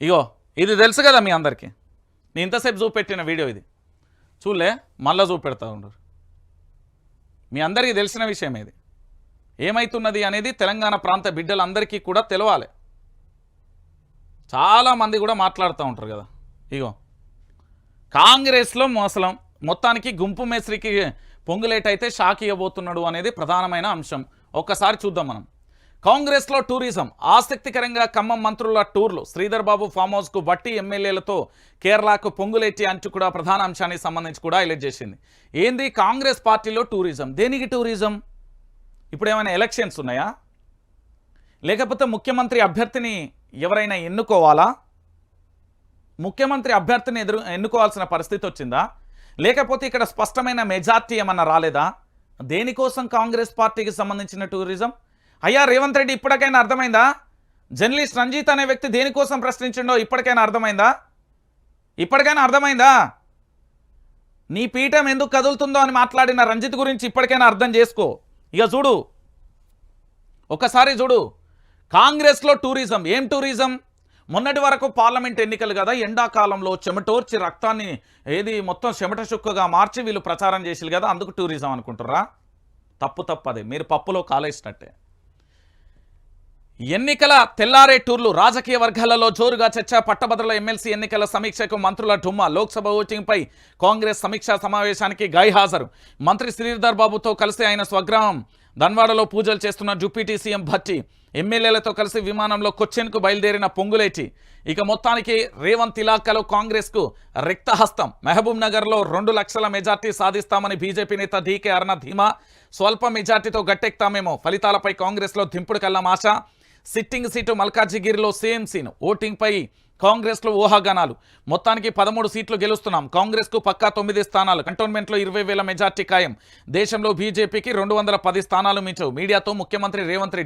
ఇగో ఇది తెలుసు కదా మీ అందరికీ. నేను ఇంతసేపు చూపెట్టిన వీడియో ఇది. చూలే మళ్ళా చూపెడతా ఉండరు మీ అందరికీ తెలిసిన విషయం ఇది. ఏమైతున్నది అనేది తెలంగాణ ప్రాంత బిడ్డలందరికీ కూడా తెలవాలి. చాలామంది కూడా మాట్లాడుతూ ఉంటారు కదా. ఇగో కాంగ్రెస్లో మోసలం మొత్తానికి గుంపు మేస్త్రికి పొంగులేటైతే షాక్ ఇవ్వబోతున్నాడు అనేది ప్రధానమైన అంశం. ఒక్కసారి చూద్దాం మనం. కాంగ్రెస్లో టూరిజం ఆసక్తికరంగా ఖమ్మం మంత్రుల టూర్లు. శ్రీధర్ బాబు ఫామ్ హౌస్కు బట్టి ఎమ్మెల్యేలతో కేరళకు పొంగులేటి అంచు కూడా ప్రధాన అంశానికి సంబంధించి కూడా హైలైట్ చేసింది. ఏంది? కాంగ్రెస్ పార్టీలో టూరిజం. దేనికి టూరిజం? ఇప్పుడు ఏమైనా ఎలక్షన్స్ ఉన్నాయా? లేకపోతే ముఖ్యమంత్రి అభ్యర్థిని ఎవరైనా ఎన్నుకోవాలా? ముఖ్యమంత్రి అభ్యర్థిని ఎదురు ఎన్నుకోవాల్సిన పరిస్థితి వచ్చిందా? లేకపోతే ఇక్కడ స్పష్టమైన మెజార్టీ ఏమన్నా రాలేదా? దేనికోసం కాంగ్రెస్ పార్టీకి సంబంధించిన టూరిజం? అయ్యా రేవంత్ రెడ్డి ఇప్పటికైనా అర్థమైందా? జర్నలిస్ట్ రంజిత్ అనే వ్యక్తి దేనికోసం ప్రశ్నించిండో ఇప్పటికైనా అర్థమైందా? ఇప్పటికైనా అర్థమైందా? నీ పీఠం ఎందుకు కదులుతుందో అని మాట్లాడిన రంజిత్ గురించి ఇప్పటికైనా అర్థం చేసుకో. ఇక చూడు. ఒకసారి చూడు. కాంగ్రెస్లో టూరిజం. ఏం టూరిజం? మొన్నటి వరకు పార్లమెంట్ ఎన్నికలు కదా ఎండాకాలంలో చెమటోర్చి రక్తాన్ని ఏది మొత్తం చెమట చుక్కగా మార్చి వీళ్ళు ప్రచారం చేసిరు కదా అందుకు టూరిజం అనుకుంటారా తప్పు తప్పదే. మీరు పప్పులో కాలేసినట్టే. ఎన్నికల తెల్లారే టూర్లు రాజకీయ వర్గాలలో జోరుగా చర్చ పట్టభద్రుల ఎమ్మెల్సీ ఎన్నికల సమీక్షకు మంత్రుల ఢుమ్మా లోక్సభ ఓటింగ్పై కాంగ్రెస్ సమీక్షా సమావేశానికి గైహాజరు మంత్రి శ్రీధర్ బాబుతో కలిసి ఆయన స్వగ్రామం ధన్వాడలో పూజలు చేస్తున్న డిప్యూటీ సీఎం భట్టి ఎమ్మెల్యేలతో కలిసి విమానంలో కొచ్చిన్కు బయలుదేరిన పొంగులేటి. ఇక మొత్తానికి రేవంత్ ఇలాకాలో కాంగ్రెస్కు రిక్తహస్తం. మహబూబ్ నగర్లో రెండు లక్షల మెజార్టీ సాధిస్తామని బీజేపీ నేత డీకే అరుణ ధీమా స్వల్ప మెజార్టీతో గట్టెక్తామేమో ఫలితాలపై కాంగ్రెస్లో దింపుడు కల్లం ఆశ సిట్టింగ్ సీటు మల్కాజిగిరిలో సేమ్ సీన్ ఓటింగ్పై కాంగ్రెస్లో ఊహాగానాలు. మొత్తానికి పదమూడు సీట్లు గెలుస్తున్నాం. కాంగ్రెస్కు పక్కా తొమ్మిది స్థానాలు. కంటోన్మెంట్లో ఇరవై వేల మెజార్టీ ఖాయం. దేశంలో బీజేపీకి రెండు వందల పది స్థానాలు మించవు. మీడియాతో ముఖ్యమంత్రి రేవంత్ రెడ్డి